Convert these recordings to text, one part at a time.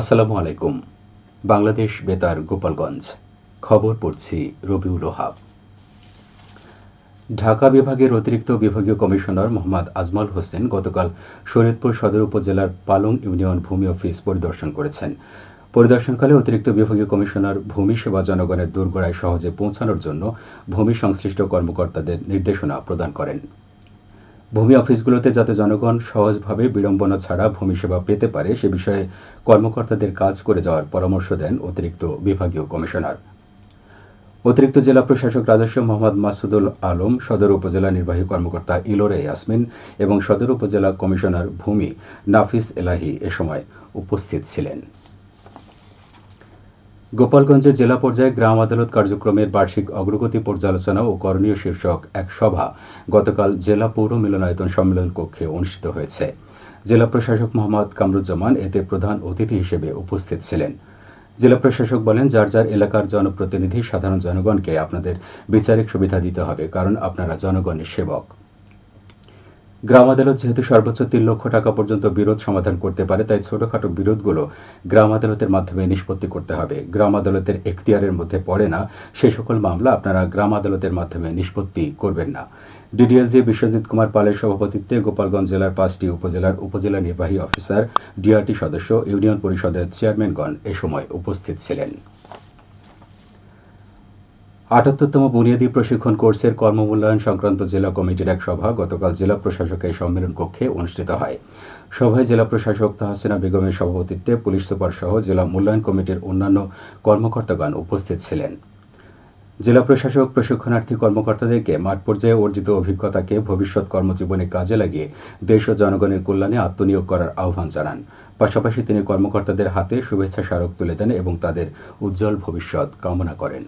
আসসালামু আলাইকুম। বাংলাদেশ বেতার গোপালগঞ্জ। খবর পড়ছি রবিউল ওহাব ঢাকা বিভাগের অতিরিক্ত বিভাগীয় কমিশনার মোহাম্মদ আজমাল হোসেন গতকাল শরীয়তপুর সদর উপজেলার পালং ইউনিয়ন ভূমি অফিস পরিদর্শন করেছেন। পরিদর্শনকালে অতিরিক্ত বিভাগীয় কমিশনার ভূমি সেবা জনগণের দোরগোড়ায় সহজে পৌঁছানোর জন্য ভূমি সংশ্লিষ্ট কর্মকর্তাদের নির্দেশনা প্রদান করেন। ভূমি অফিসগুলোতে যাতে জনগণ সহজভাবে বিড়ম্বনা ছাড়া ভূমি সেবা পেতে পারে, সে বিষয়ে কর্মকর্তাদের কাজ করে যাওয়ার পরামর্শ দেন অতিরিক্ত বিভাগীয় কমিশনার। অতিরিক্ত জেলা প্রশাসক রাজস্ব মোহাম্মদ মাসুদুল আলম, সদর উপজেলা নির্বাহী কর্মকর্তা ইলোরে ইয়াসমিন এবং সদর উপজেলা কমিশনার ভূমি নাফিস এলাহি এ সময় উপস্থিত ছিলেন। গোপালগঞ্জে জেলা পর্যায়ে গ্রাম আদালত কার্যক্রমের বার্ষিক অগ্রগতি পর্যালোচনা ও করণীয় শীর্ষক এক সভা গতকাল জেলা পৌর মিলনায়তন সম্মেলন কক্ষে অনুষ্ঠিত হয়েছে। জেলা প্রশাসক মোহাম্মদ কামরুজ্জামান এতে প্রধান অতিথি হিসেবে উপস্থিত ছিলেন। জেলা প্রশাসক বলেন, যার যার এলাকার জনপ্রতিনিধি সাধারণ জনগণকে আপনাদের বিচারিক সুবিধা দিতে হবে, কারণ আপনারা জনগণের সেবক। গ্রাম আদালত যেহেতু সর্বোচ্চ তিন লক্ষ টাকা পর্যন্ত বিরোধ সমাধান করতে পারে, তাই ছোটখাটো বিরোধগুলো গ্রাম আদালতের মাধ্যমে নিষ্পত্তি করতে হবে। গ্রাম আদালতের এখতিয়ারের মধ্যে পড়ে না, সে সকল মামলা আপনারা গ্রাম আদালতের মাধ্যমে নিষ্পত্তি করবেন না। ডিডিএলজি বিশ্বজিৎ কুমার পালের সভাপতিত্বে গোপালগঞ্জ জেলার পাঁচটি উপজেলার উপজেলা নির্বাহী অফিসার, ডিআরটি সদস্য, ইউনিয়ন পরিষদের চেয়ারম্যানগণ এ সময় উপস্থিত ছিলেন। আটাত্তরতম বুনিয়াদী প্রশিক্ষণ কোর্সের কর্মমূল্যায়ন সংক্রান্ত জেলা কমিটির এক সভা গতকাল জেলা প্রশাসকের সম্মেলন কক্ষে অনুষ্ঠিত হয়। সভায় জেলা প্রশাসক তাহসিনা বেগমের সভাপতিত্বে পুলিশ সুপার সহ জেলা মূল্যায়ন কমিটির অন্যান্য কর্মকর্তাগণ উপস্থিত ছিলেন। জেলা প্রশাসক, প্রশিক্ষণার্থী কর্মকর্তাদেরকে মাঠ পর্যায়ে অর্জিত অভিজ্ঞতাকে ভবিষ্যৎ কর্মজীবনে কাজে লাগিয়ে দেশ ও জনগণের কল্যাণে আত্মনিয়োগ করার আহ্বান জানান। পাশাপাশি তিনি কর্মকর্তাদের হাতে শুভেচ্ছা স্মারক তুলে দেন এবং তাদের উজ্জ্বল ভবিষ্যৎ কামনা করেন।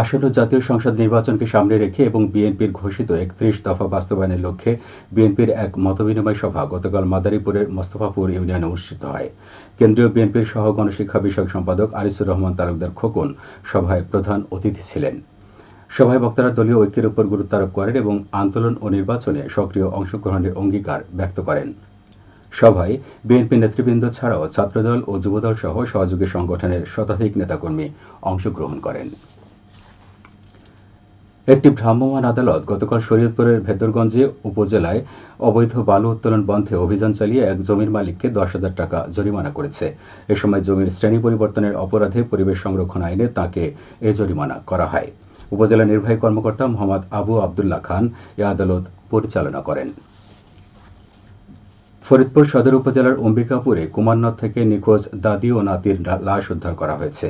আসন্ন জাতীয় সংসদ নির্বাচনকে সামনে রেখে এবং বিএনপির ঘোষিত একত্রিশ দফা বাস্তবায়নের লক্ষ্যে বিএনপির এক মতবিনিময় সভা গতকাল মাদারীপুরের মোস্তফাপুর ইউনিয়নে অনুষ্ঠিত হয়। কেন্দ্রীয় বিএনপির সহ গণশিক্ষা বিষয়ক সম্পাদক আরিসুর রহমান তালুকদার খোকন সভায় প্রধান অতিথি ছিলেন। সভায় বক্তারা দলীয় ঐক্যের উপর গুরুত্ব আরোপ করেন এবং আন্দোলন ও নির্বাচনে সক্রিয় অংশগ্রহণের অঙ্গীকার ব্যক্ত করেন। সভায় বিএনপি নেতৃবৃন্দ ছাড়াও ছাত্রদল ও যুবদল সহ সহযোগী সংগঠনের শতাধিক নেতাকর্মী অংশগ্রহণ করেন। একটি ভ্রাম্যমাণ আদালত গতকাল শরীয়তপুরের ভেদরগঞ্জে উপজেলায় অবৈধ বালু উত্তোলন বন্ধে অভিযান চালিয়ে এক জমির মালিককে দশ হাজার টাকা জরিমানা করেছে। এ সময় জমির শ্রেণি পরিবর্তনের অপরাধে পরিবেশ সংরক্ষণ আইনে তাকে এ জরিমানা করা হয়। উপজেলা নির্বাহী কর্মকর্তা মোহাম্মদ আবু আবদুল্লাহ খান এ আদালত পরিচালনা করেন। ফরিদপুর সদর উপজেলার অম্বিকাপুরে কুমারনদ থেকে নিখোঁজ দাদি ও নাতির লাশ উদ্ধার করা হয়েছে।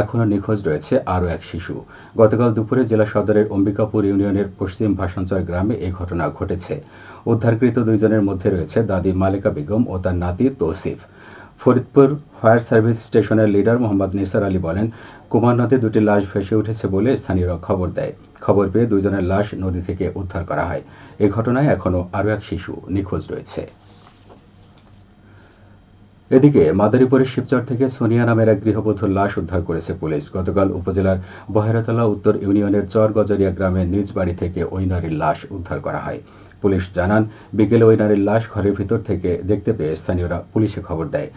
এখনও নিখোঁজ রয়েছে আরও এক শিশু। গতকাল দুপুরে জেলা সদরের অম্বিকাপুর ইউনিয়নের পশ্চিম ভাষাঞ্চর গ্রামে এই ঘটনা ঘটেছে। উদ্ধারকৃত দুইজনের মধ্যে রয়েছে দাদি মালিকা বেগম ও তার নাতি তৌসিফ। ফরিদপুর ফায়ার সার্ভিস স্টেশনের লিডার মোহাম্মদ নিসার আলী বলেন কুমার নদে দুটি লাশ ভেসে উঠেছে বলে স্থানীয়রা খবর দেয়। খবর পেয়ে দুজনের লাশ নদী থেকে উদ্ধার করা হয়। এ ঘটনায় এখনও আরও এক শিশু নিখোঁজ রয়েছে। এদিকে মাদারীপুরের শিবচর থেকে সোনিয়া নামের এক গৃহবধূর লাশ উদ্ধার করেছে পুলিশ। গতকাল উপজেলার বহেরাতলা উত্তর ইউনিয়নের চর গজারিয়া গ্রামের নিজ বাড়ি থেকে ওই নারীর লাশ উদ্ধার করা হয়। পুলিশ জানান, বিকেলে ওই নারীর লাশ ঘরের ভিতর থেকে দেখতে পেয়ে স্থানীয়রা পুলিশে খবর দেয়।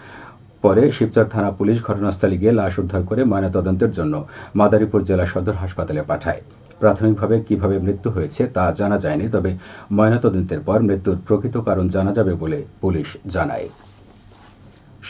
পরে শিবচর থানা পুলিশ ঘটনাস্থলে গিয়ে লাশ উদ্ধার করে ময়নাতদন্তের জন্য মাদারীপুর জেলা সদর হাসপাতালে পাঠায়। প্রাথমিকভাবে কীভাবে মৃত্যু হয়েছে তা জানা যায়নি, তবে ময়নাতদন্তের পর মৃত্যুর প্রকৃত কারণ জানা যাবে বলে পুলিশ জানায়।